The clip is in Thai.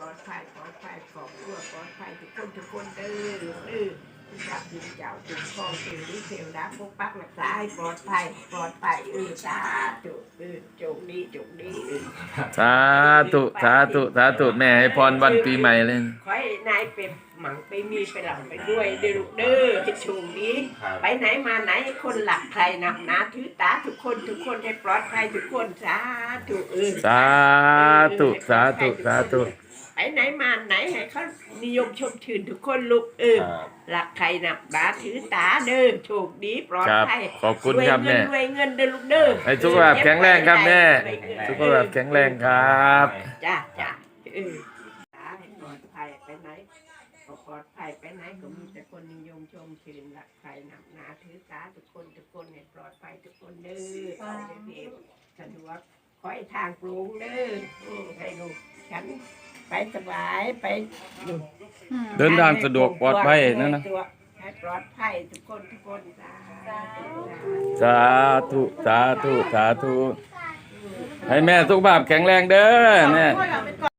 ปลอดภัยปลอดภัยขอบครัวปลอดภัยทุกคนทุกคนเด้อลูกเด้อคุณพระคุณเจ้าคุ้มครองเทวดีเทวดาปกปักรักษาให้ปลอดภัยปลอดภัยเออสาธุเออโจงดีโจงดีเออสาธุสาธุสาธุแม่ให้พรวันปีใหม่เลย ขอให้นายเป็นหมังไปมีไปหลังไปด้วยเด้อลูกเด้อให้โชคดีครับไปไหนมาไหนให้คนหลักใครนับนาถือตาทุกคนทุกคนให้ปลอดภัยทุกคนสาธุเออ สาธุสาธุสาธุ ไปไหนมาไหนให้เขานิยมชมชื่นทุกคนลูกเออครับหลักใครนับนาถือตาเด้อโชคดีปลอดครับภัยขอบคุณครับรวยเงิแม่นรวยเงินเด้อลูกเด้อให้สุขภาพแข็งแรงครับแม่รวยเงินสุขภาพแข็งแรงครับ จ้าจ้าเออตาให้ปลอดภัยไปไหนก็ปลอดภัยไปไหนก็มีแต่คนนิยมชมชื่นหลักใครนับนาถือตาทุกคนทุกคนให้ปลอดภัยทุกคนเด้อขอให้เพียงสะดวกขอให้ทางโปร่งเด้ออืมให้ลูกฉัน ไปสบายไปอยู่เดินทางสะดวกปลอดภัยนะนะ ให้ปลอดภัยทุกคนทุกคนสาธุสาธุ สาธุสาธุให้แม่สุขภาพแข็งแรงเด้อแม่เราเป็น